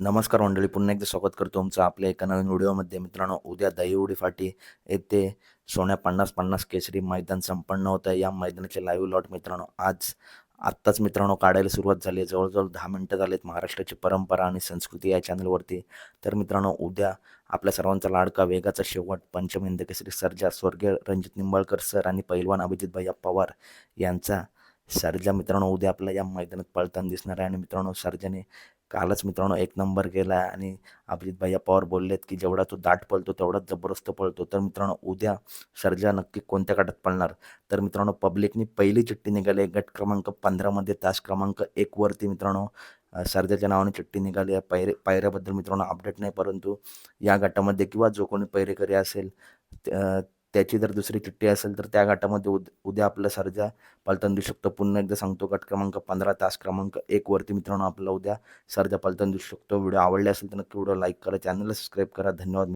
नमस्कार मंडळी पुन्हा एकदा स्वागत करतो तुमचं आपल्या एका नवीन व्हिडिओमध्ये. मित्रांनो उद्या दहीउडी फाटी येथे सोन्या पन्नास पन्नास केसरी मैदान संपन्न होतं आहे. या मैदानाचे लाईव्ह लॉट मित्रांनो आज आत्ताच मित्रांनो काढायला सुरुवात झाली आहे. जवळजवळ दहा मिनटं झालीत महाराष्ट्राची परंपरा आणि संस्कृती या चॅनलवरती तर मित्रांनो उद्या आपल्या सर्वांचा लाडका वेगाचा शेवट पंचमिंद केसरी सर्जा स्वर्गीय रणजित निंबाळकर सर आणि पैलवान अभिजित भैया पवार यांचा सर्जा मित्रांनो उद्या आपल्या या मैदानात पळताना दिसणार आहे. आणि मित्रांनो सर्जाने कालच मित्रांनो एक नंबर केला आहे आणि अभिजित भैया पवार बोललेत की जेवढा तो दाट पळतो तेवढाच जबरदस्त पळतो. तर मित्रांनो उद्या सर्जा नक्की कोणत्या गटात पळणार? तर मित्रांनो पब्लिकनी पहिली चिठ्ठी निघाली आहे. गट क्रमांक पंधरामध्ये तास क्रमांक एकवरती मित्रांनो सर्जाच्या नावाने चिठ्ठी निघाली आहे. पायरे पायऱ्याबद्दल मित्रांनो अपडेट नाही परंतु या गटामध्ये किंवा जो कोणी पैरेकरी असेल त्याची जर दुसरी चिठ्ठी असेल तर त्या गटामध्ये उद उद्या आपलं सर्जा पलतन देऊ शकतो. पुन्हा एकदा सांगतो गट क्रमांक पंधरा तास क्रमांक एकवरती मित्रांनो आपला उद्या सर्जा पलतन देऊ शकतो. व्हिडिओ आवडले असेल तर नक्की व्हिडिओ लाईक करा चॅनलला सबस्क्राईब करा. धन्यवाद.